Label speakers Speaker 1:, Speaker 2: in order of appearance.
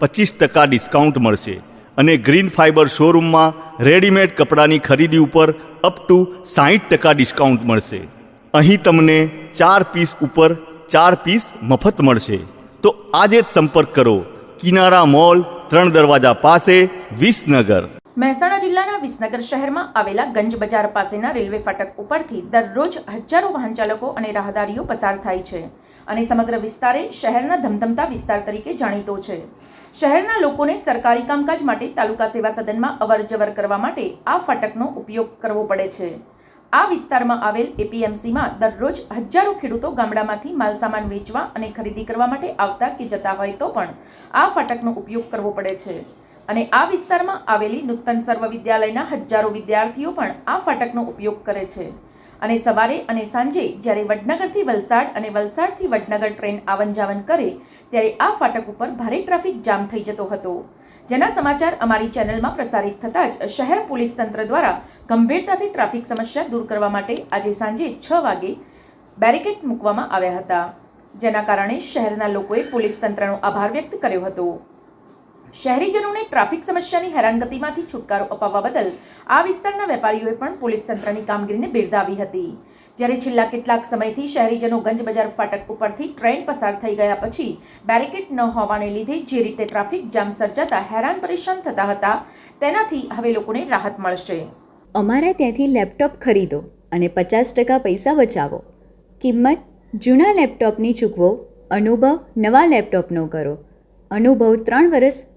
Speaker 1: પચીસ ટકા ડિસ્કાઉન્ટ મળશે અને ગ્રીન ફાઇબર શોરૂમમાં રેડીમેડ કપડાની ખરીદી ઉપર અપ ટુ સાહીઠ ટકા ડિસ્કાઉન્ટ મળશે. અહીં તમને ચાર પીસ ઉપર ચાર પીસ મફત મળશે. તો આજે જ સંપર્ક કરો. કિનારા મોલ, ત્રણ દરવાજા પાસે, વિસનગર.
Speaker 2: મહેસાણા જિલ્લાના વિસનગર શહેરમાં આવેલા ગંજ બજાર પાસેના રેલવે ફાટક ઉપરથી દરરોજ હજારો વાહન ચાલકો અને રાહદારીઓ પસાર થાય છે. અને સમગ્ર વિસ્તારે શહેરના ધમધમતા વિસ્તાર તરીકે જાણીતો છે. શહેરના લોકોને સરકારી કામકાજ માટે તાલુકા સેવા સદનમાં અવર જવર કરવા માટે આ ફાટકનો ઉપયોગ કરવો પડે છે. આ વિસ્તારમાં આવેલ એપીએમસીમાં દરરોજ હજારો ખેડૂતો ગામડામાંથી માલસામાન વેચવા અને ખરીદી કરવા માટે આવતા કે જતા હોય તો પણ આ ફાટકનો ઉપયોગ કરવો પડે છે. અને આ વિસ્તારમાં આવેલી નૂતન સર્વ વિદ્યાલયના હજારો વિદ્યાર્થીઓ પણ આ ફાટકનો ઉપયોગ કરે છે. અને સવારે અને સાંજે જ્યારે વડનગરથી વલસાડ અને વલસાડથી વડનગર ટ્રેન આવન જાવન કરે, ત્યારે આ ફાટક ઉપર ભારે ટ્રાફિક જામ થઈ જતો હતો. જેના સમાચાર અમારી ચેનલમાં પ્રસારિત થતાં જ શહેર પોલીસ તંત્ર દ્વારા ગંભીરતાથી ટ્રાફિક સમસ્યા દૂર કરવા માટે આજે સાંજે છ વાગે બેરિકેડ મૂકવામાં આવ્યા હતા. જેના કારણે શહેરના લોકોએ પોલીસ તંત્રનો આભાર વ્યક્ત કર્યો હતો. શહેરીજનોને ટ્રાફિક સમસ્યાની હેરાનગતિમાંથી છુટકારો અપાવવા બદલ આ વિસ્તારના વેપારીઓએ પણ પોલીસ તંત્રની કામગીરીને બિરદાવી હતી. જ્યારે છેલ્લા કેટલાક સમયથી શહેરીજનો ગંજ બજાર ફાટક ઉપરથી ટ્રેન પસાર થઈ ગયા પછી બેરિકેડ ન હોવાને લીધે જે રીતે ટ્રાફિક જામ સર્જાતા હેરાન પરેશાન થતા હતા, તેનાથી હવે લોકોને રાહત મળશે.
Speaker 3: અમારા ત્યાંથી લેપટોપ ખરીદો અને પચાસ ટકા પૈસા બચાવો. કિંમત, જૂના લેપટોપની ચૂકવો, અનુભવ, નવા લેપટોપનો કરો. અનુભવ ત્રણ વર્ષ